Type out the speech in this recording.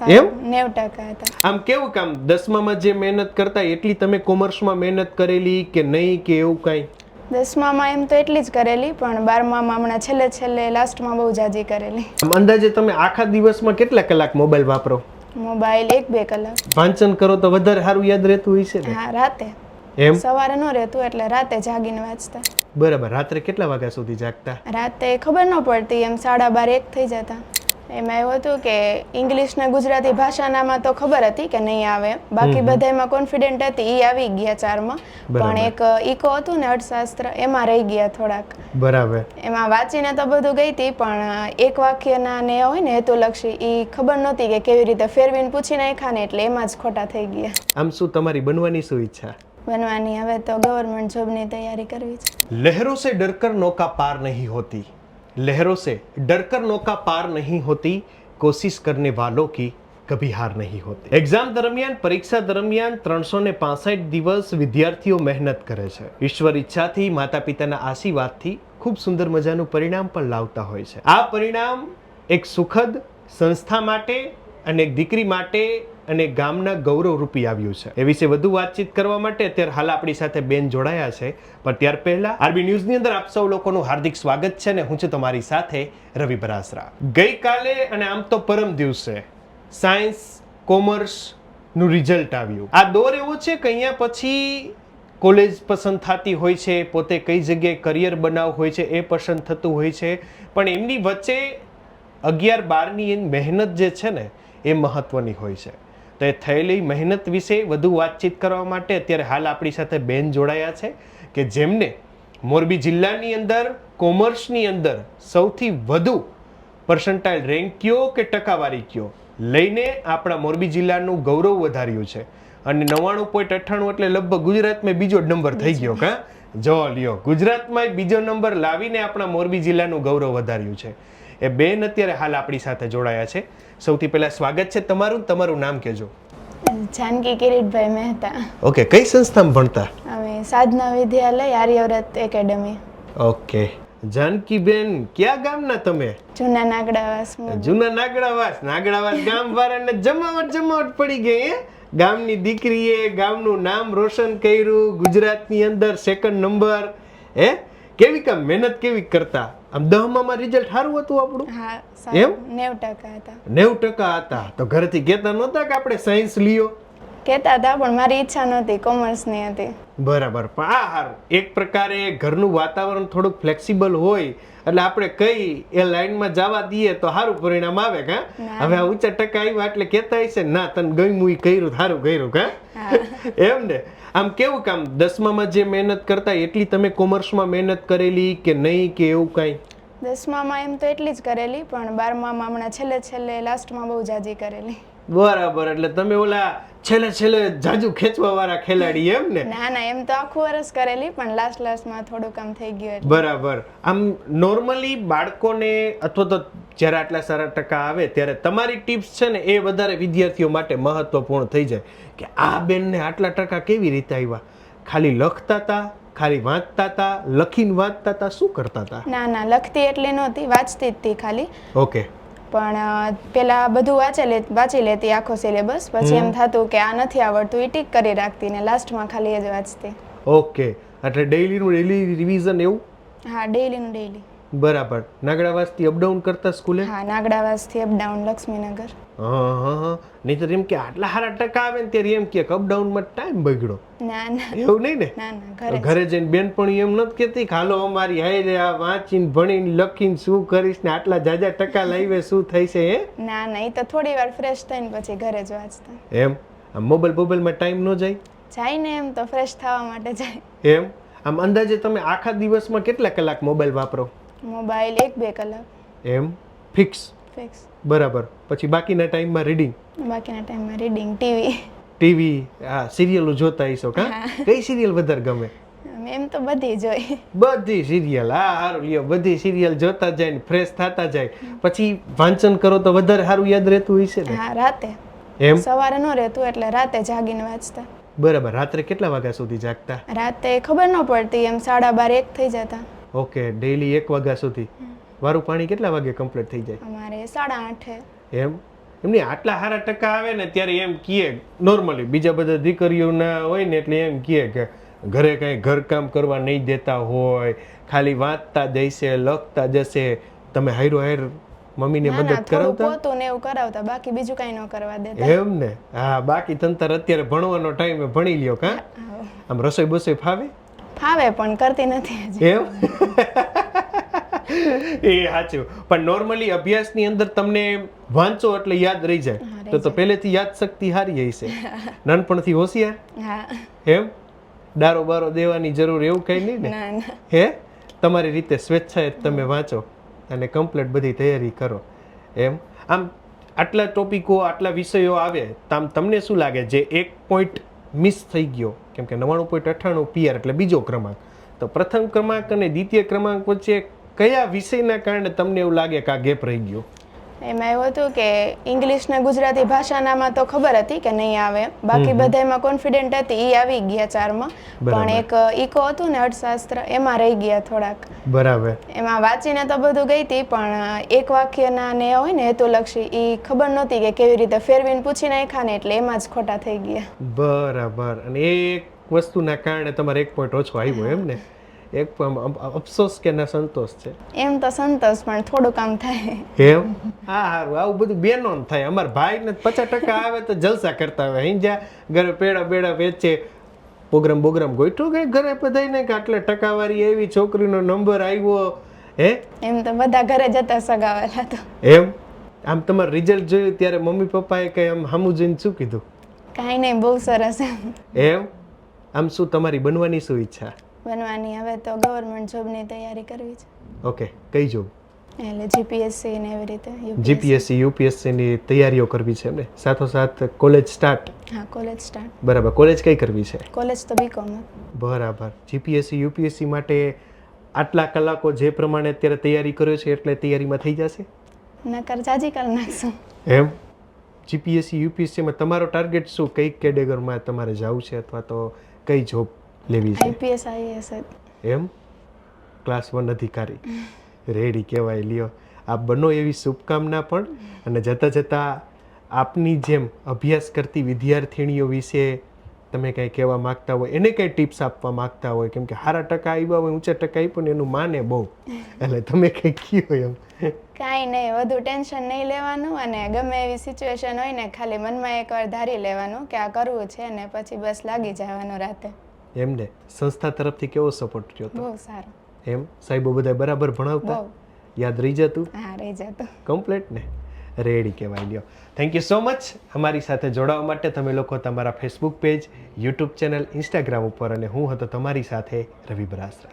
હા એમ? સારું ટકા હતા. આમ કેવું કામ? દસમામાં જે મહેનત કરતા એટલી તમે કોમર્સમાં મહેનત કરેલી કે નહીં કે એવું કાંઈ? દસમામાં એમ તો એટલી જ કરેલી પણ બારમામાં હમણાં છેલ્લે છેલ્લે લાસ્ટમાં બહુ જાજી કરેલી. આમ અંદાજે તમે આખા દિવસમાં કેટલા કલાક મોબાઈલ વાપરો? મોબાઈલ એક બે કલાક. વાંચન કરો તો વધારે સારું યાદ રહેતું હોય છે ને? હા રાતે. એમ? સવારે ન રહેતું એટલે રાતે જાગીને વાંચતા. બરાબર. રાત્રે કેટલા વાગ્યા સુધી જાગતા? રાતે ખબર ન પડતી એમ સાડા બાર એક થઈ જતા. એમાં એવું હતું કે ઇંગ્લિશ ને ગુજરાતી ભાષાનામાં તો ખબર હતી કે નહીં આવે. બાકી બધામાં કોન્ફિડન્ટ હતી એ આવી ગયા ચારમાં. પણ એક ઇકો હતું ને અર્થશાસ્ત્ર એમાં રહી ગયા થોડાક. બરાબર. એમાં વાંચીને તો બધું ગઈ હતી પણ એક વાક્યના ને હોય ને હેતુલક્ષી એ ખબર નહોતી કે કેવી રીતે ફેરવીને પૂછી નાખ્યા ને એટલે એમાં જ ખોટા થઈ ગયા. આમ શું તમારી બનવાની શું ઈચ્છા? બનવાની હવે તો ગવર્મેન્ટ જોબની તૈયારી કરવી છે. લહેરો સે ડરકર નૌકા પાર નહીં હોતી. लहरों से डरकर नौका पार नहीं होती कोशिश करने वालों की કભી હાર નહીં હોતી એક્ઝામ દરમિયાન પરીક્ષા દરમિયાન ત્રણસો ને પાસઠ દિવસ વિદ્યાર્થીઓ મહેનત કરે છે ઈશ્વર ઈચ્છાથી માતા પિતાના આશીર્વાદથી ખૂબ સુંદર મજાનું પરિણામ પણ લાવતા હોય છે આ પરિણામ એક સુખદ સંસ્થા માટે અને એક દીકરી માટે અને ગામના ગૌરવ રૂપી આવ્યું છે. એ વિશે વધુ વાતચીત કરવા માટે અત્યારે હાલ આપણી સાથે બેન જોડાયા છે. પણ ત્યાર પહેલા આરબી ન્યૂઝની અંદર આપ સૌ લોકોનું હાર્દિક સ્વાગત છે ને હું છું તમારી સાથે રવિ બરાસરા. ગઈકાલે અને આમ તો પરમ દિવસે સાયન્સ કોમર્સનું રિઝલ્ટ આવ્યું. આ દોર એવો છે કે અહીંયા પછી કોલેજ પસંદ થતી હોય છે, પોતે કઈ જગ્યાએ કરિયર બનાવ હોય છે એ પસંદ થતું હોય છે. પણ એમની વચ્ચે અગિયાર બારની એની મહેનત જે છે ને એ મહત્વની હોય છે. તો એ થયેલી મહેનત વિશે વધુ વાતચીત કરવા માટે અત્યારે હાલ આપણી સાથે બેન જોડાયા છે કે જેમને મોરબી જિલ્લાની અંદર, કોમર્સની અંદર સૌથી વધુ પર્સન્ટાઇલ રેન્ક કયો કે ટકાવારી કયો? લઈને આપણા મોરબી જિલ્લાનું ગૌરવ વધાર્યું છે. અને નવ્વાણું પોઈન્ટ અઠ્ઠાણું એટલે લગભગ ગુજરાતમાં બીજો નંબર થઈ ગયો કા? જો લ્યો ગુજરાતમાં બીજો નંબર લાવીને આપણા મોરબી જિલ્લાનું ગૌરવ વધાર્યું છે. એ બેન અત્યારે હાલ આપણી સાથે જોડાયા છે. સૌથી પહેલા સ્વાગત છે તમારું. તમારું નામ કહેજો. જાનકી કિરીટભાઈ મહેતા. ઓકે કઈ સંસ્થામાં ભણતા? અમે સાધના વિદ્યાલય આર્યવ્રત એકેડમી. ઓકે જાનકીબેન ક્યાં ગામના તમે? જૂના નાગડાવાસ જૂના નાગડાવાસ. નાગડાવાસ ગામ વાળાને જમાવટ જમાવટ પડી ગઈ હે? ગામની દીકરીએ ગામનું નામ રોશન કર્યું ગુજરાતની અંદર સેકન્ડ નંબર હે? કેવી કામ? મહેનત કેવી કરતા? આમ દહમામાં રિઝલ્ટ સારું હતું આપણું? હા એમ? નેવ ટકા હતા. નેવું ટકા હતા. તો ઘરેથી કહેતા નહોતા કે આપણે સાયન્સ લ્યો. કહેતા હતા પણ મારી ઈચ્છા નહોતી કોમર્સની હતી. બરાબર. પણ આ હારું એક પ્રકારે ઘરનું વાતાવરણ થોડુંક ફ્લેક્સિબલ હોય એટલે આપણે કઈ એ લાઈનમાં જવા દઈએ તો સારું પરિણામ આવે કે. હવે આ ઊંચા ટકા આવ્યા એટલે કહેતા હશે ના તને ગમ્યું એ કર્યું સારું કર્યું કે? એમ ને? આમ કેવું કામ? દસમામાં જે મહેનત કરતા એટલી તમે કોમર્સમાં મહેનત કરેલી કે નહીં કે એવું કાંઈ? દસમામાં એમ તો એટલી જ કરેલી પણ બારમામાં હમણાં છેલ્લે છેલ્લે લાસ્ટમાં બહુ જાજી કરેલી. બરાબર એટલે તમે ઓલા છેલ્લે છેલ્લે જાજુ ખેંચવા વાળા ખેલાડી એમ ને? ના ના એમ તો આખું વર્ષ કરેલી પણ લાસ્ટ લાસ્ટમાં થોડું કામ થઈ ગયું એટલે. બરાબર. આમ નોર્મલી બાળકોને અથવા તો જ્યારે આટલા સારા ટકા આવે ત્યારે તમારી ટિપ્સ છે ને એ વધારે વિદ્યાર્થીઓ માટે મહત્વપૂર્ણ થઈ જાય કે આ બેનને આટલા ટકા કેવી રીતે આવ્યા ખાલી લખતા હતા ખાલી વાંચતા હતા લખીને વાંચતા હતા શું કરતા હતા ના ના લખતી એટલી નહોતી વાંચતી જ હતી ખાલી. ઓકે પણ પેલા બધું વાંચે લે વાંચી લેતી આખો સિલેબસ પછી એમ થતું કે આ નથી આવડતું એ ટીક કરી રાખતી ને લાસ્ટમાં ખાલી એ જ વાંચતી. ઓકે. એટલે ડેઈલીનું ડેઈલી રિવિઝન એવું? હા ડેઈલીનું ડેઈલી બરાબર. નાગડાવાસથી અપડાઉન કરતા સ્કૂલે? હા નાગડાવાસથી અપડાઉન લક્ષ્મીનગર. હા હા હા. નહીંતર એમ કે આટલા સારા ટકા આવે ને ત્યારે એમ કે અપડાઉનમાં ટાઈમ બગડ્યો ના ના. એવું નહીં ને? ના ના ઘરે જઈને જઈને બેનપણી એમ નથી કહેતી ખાલો હાલો અમારી હાયરે આ વાંચીને ભણીને લખીને શું કરીશ ને આટલા જાજા ટકા લાવીએ શું થઈશે એ હે? ના ના એ તો થોડી વાર ફ્રેશ થઈને પછી ઘરે જ વાંચતા. એમ? આમ મોબાઈલ મોબાઈલમાં ટાઈમ ન જાય? જાય ને એમ તો ફ્રેશ થવા માટે જાય. એમ? આમ અંદાજે તમે આખા દિવસમાં કેટલા કલાક મોબાઈલ વાપરો? મોબાઈલ એક બે કલાક. એમ? ફિક્સ ફિક્સ બરાબર. પછી બાકીના ટાઈમમાં રીડિંગ બાકીના ટાઈમમાં રીડિંગ ટીવી ટીવી આ સિરિયલો જોતા હશો કા? કઈ સિરિયલ વધારે ગમે? એમ તો બધી જોઈ બધી સિરિયલ હા સારું લ્યો બધી સિરિયલ જોતા જાય ને ફ્રેશ થતા જાય. પછી વાંચન કરો તો વધારે સારું યાદ રહેતું હશે ને? હા રાતે. એમ? સવારે ન રહેતું એટલે રાતે જાગીને વાંચતા. બરાબર. રાત્રે કેટલા વાગ્યા સુધી જાગતા? રાતે ખબર ન પડતી એમ સાડા બાર એક થઈ જતા. ઓકે ડેઈલી એક વાગ્યા સુધી. વારું પાણી કેટલા વાગે કમ્પ્લીટ થઈ જાય? અમારે સાડા આઠે. એમ? એમની આટલા સારા ટકા આવે ને ત્યારે એમ કહે નોર્મલી બીજા બધા દીકરીઓના હોય ને એટલે એમ કહે કે ઘરે કંઈ ઘરકામ કરવા નહીં દેતા હોય ખાલી વાંચતા જશે લખતા જશે. તમે હાયરો હાયર મમ્મીને મદદ કરાવતા? પોતું ને એવું કરાવતા બાકી બીજું કાંઈ ન કરવા દેતા. એમ ને? હા બાકી તંતર અત્યારે ભણવાનો ટાઈમે ભણી લ્યો કા? આમ રસોઈ બસોઈ ફાવે? ફાવે પણ કરતી નથી એવું એ સાચું. પણ નોર્મલી અભ્યાસની અંદર તમને વાંચો એટલે યાદ રહી જાય. તો તો પહેલેથી યાદ શક્તિ હારી હશે નાનપણથી હોશિયાર? હા. એમ? ડારો બારો દેવાની જરૂર એવું કંઈ નહીં ના? હે? તમારી રીતે સ્વેચ્છાએ તમે વાંચો અને કમ્પ્લીટ બધી તૈયારી કરો. એમ? આમ આટલા ટોપિકો આટલા વિષયો આવે તો આમ તમને શું લાગે? જે એક પોઈન્ટ મિસ થઈ ગયો. કેમ કે નવ્વાણું પોઈન્ટ અઠ્ઠાણું પીઆર એટલે બીજો ક્રમાંક. તો પ્રથમ ક્રમાંક અને દ્વિતીય ક્રમાંક વચ્ચે કયા વિષયના કારણે તમને એવું લાગે કે આ ગેપ રહી ગયો? એમાં એવું હતું કે ઇંગ્લિશ ને ગુજરાતી ભાષાનામાં તો ખબર હતી કે નહીં આવે. બાકી બધામાં કોન્ફિડન્ટ હતી એ આવી ગયા ચારમાં. પણ એક ઇકો હતું ને અર્થશાસ્ત્ર એમાં રહી ગયા થોડાક. બરાબર. એમાં વાંચીને તો બધું ગઈ હતી પણ એક વાક્યના ને હોય ને હેતુલક્ષી એ ખબર નહોતી કે કેવી રીતે ફેરવીને પૂછી નાખ્યા ને એટલે એમાં જ ખોટા થઈ ગયા. બરાબર. અને એક વસ્તુના કારણે તમારે એક પોઈન્ટ ઓછો આવ્યો એમ ને? એક અફસોસ કે ના સંતોષ છે? એમ તો સંતોષ પણ થોડું કામ થાય. એમ? હા હારું. આવું બધું બેનો થાય. અમારા ભાઈને પચાસ ટકા આવે તો જલસા કરતા હોય. અહીં જ્યાં ઘરે પેડા બેડા વેચે પ્રોગ્રામ બોગ્રામ ગોઠવું કે ઘરે બધાને કે આટલે ટકાવારી એવી છોકરીનો નંબર આવ્યો હે? એમ તો બધા ઘરે જતા સગાવેલા તો. એમ? આમ તમારું રિઝલ્ટ જોયું ત્યારે મમ્મી પપ્પાએ કઈ આમ હામું જોઈને શું કીધું? કાંઈ નહીં બહુ સરસ એમ. એમ? આમ શું તમારી બનવાની શું ઈચ્છા? બનવાની. હવે તો ગવર્મેન્ટ જોબની તૈયારી કરવી છે. ઓકે કઈ જોબ એટલે જીપીએસસી ને એવી રીતે જીપીએસસી જીપીએસસી યુપીએસસીની તૈયારીઓ કરવી છે એમને? સાથોસાથ કોલેજ સ્ટાર્ટ હા કોલેજ સ્ટાર્ટ બરાબર કોલેજ કઈ કરવી છે? કોલેજ તો બીકોમ બરાબર. જીપીએસસી યુપીએસસી માટે આટલા કલાકો જે પ્રમાણે અત્યારે તૈયારી કર્યો છે એટલે તૈયારીમાં થઈ જશે? નકર જાજી કરી નાખશું. એમ? જીપીએસસી યુપીએસસીમાં તમારો ટાર્ગેટ શું? કઈ કેટેગરીમાં તમારે જવું છે? અથવા તો કઈ જોબ લેવી છે. આઈપીએસ આઈએએસ એમ? ક્લાસ વન અધિકારી. રેડી કહેવાય લ્યો. આપ બનો એવી શુભકામના પણ અને જતાં જતાં આપની જેમ અભ્યાસ કરતી વિદ્યાર્થીણીઓ વિશે તમે કંઈ કહેવા માગતા હોય એને કંઈ ટિપ્સ આપવા માગતા હોય કેમ કે સારા ટકા આવ્યા હોય ઊંચા ટકા આપ્યું ને એનું માને બહુ. એટલે તમે કંઈ કયો એમ. કાંઈ નહીં વધુ ટેન્શન નહીં લેવાનું અને ગમે એવી સિચ્યુએશન હોય ને ખાલી મનમાં એકવાર ધારી લેવાનું કે આ કરવું છે ને પછી બસ લાગી જવાનું રાતે. એમને સંસ્થા તરફથી કેવો સપોર્ટ રહ્યો હતો? બહુ સારો. એમ? સાહેબો બધા બરાબર ભણાવતા? યાદ રહી જતું? હા રહી જતું. કમ્પ્લીટ ને? રેડી કહેવાય લ્યો. થેન્ક યુ સો મચ અમારી સાથે જોડાવા માટે તમે લોકો તમારા Facebook page YouTube channel Instagram ઉપર અને હું હતો તમારી સાથે રવિ બરાસરા.